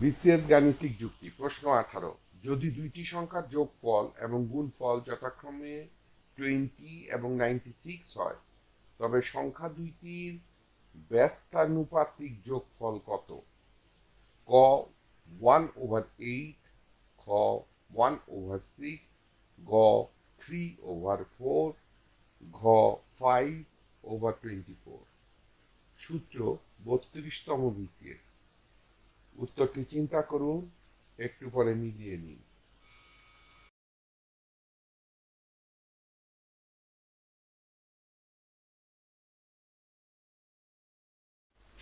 BCS গাণিতিক যুক্তি, প্রশ্ন আঠারো। যদি দুইটি সংখ্যার যোগফল এবং গুণফল যথাক্রমে টোয়েন্টি এবং নাইনটি সিক্স হয়, তবে সংখ্যা দুইটির ব্যস্তানুপাতিক যোগফল কত? ক ওয়ান ওভার এইট খ ওয়ান ওভার সিক্স গ থ্রি ওভার ফোর ঘ ফাইভ ওভার টোয়েন্টি ফোর সূত্র বত্রিশতম বিসিএস। উত্তরটি চিন্তা করুন, একটু পরে মিলিয়ে নিন।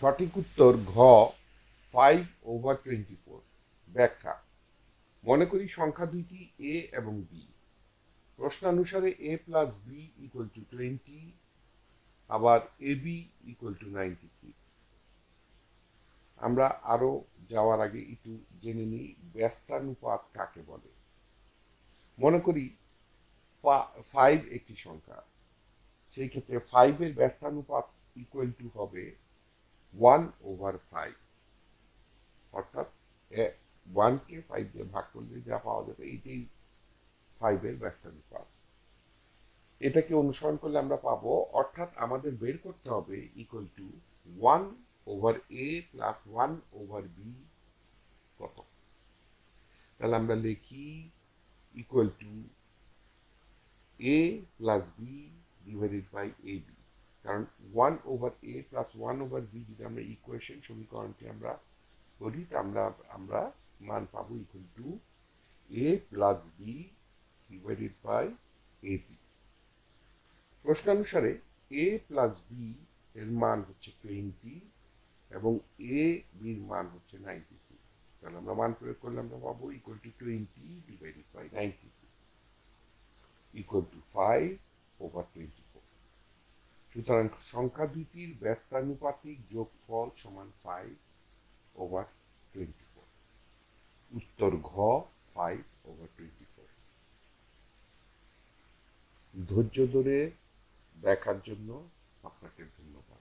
সঠিক উত্তর ঘ ফাইভ ওভার টোয়েন্টি ফোর ব্যাখ্যা, মনে করি সংখ্যা দুইটি এ এবং B প্রশ্নানুসারে A plus B equal to twenty আবার A B equal to ninety six আমরা আরও যাওয়ার আগে একটু জেনে নিই, ব্যস্তানুপাত কাকে বলে? মনে করি ফাইভ একটি সংখ্যা। সেই ক্ষেত্রে ফাইভের ব্যস্তানুপাত ইকুয়াল টু হবে ওয়ান ওভার ফাইভ অর্থাৎ ওয়ানকে ফাইভ দিয়ে ভাগ করলে যা পাওয়া যাবে, এইটাই ফাইভের ব্যস্তানুপাত। এটাকে অনুসরণ করলে আমরা পাবো, অর্থাৎ আমাদের বের করতে হবে equal to one over A plus one over B কত তাহলে আমরা লিখি equal to A plus B divided by A B কারণ one over A plus one over B যদি আমরা ইকুয়েশন সমীকরণটি আমরা করি, তা আমরা আমরা মান পাবো equal to A plus B divided by A B প্রশ্নানুসারে A plus B এর মান হচ্ছে টোয়েন্টি এবং এ বির মান হচ্ছে নাইনটি সিক্স তাহলে আমরা মান প্রয়োগ করলে আমরা পাবো equal to twenty divided by ninety six equal to five over twenty four সুতরাং সংখ্যা দুইটির ব্যস্তানুপাতিক যোগফল সমান ফাইভ ওভার টোয়েন্টি ফোর উত্তর ঘ ফাইভ ওভার টোয়েন্টি ফোর ধৈর্য ধরে দেখার জন্য আপনাকে ধন্যবাদ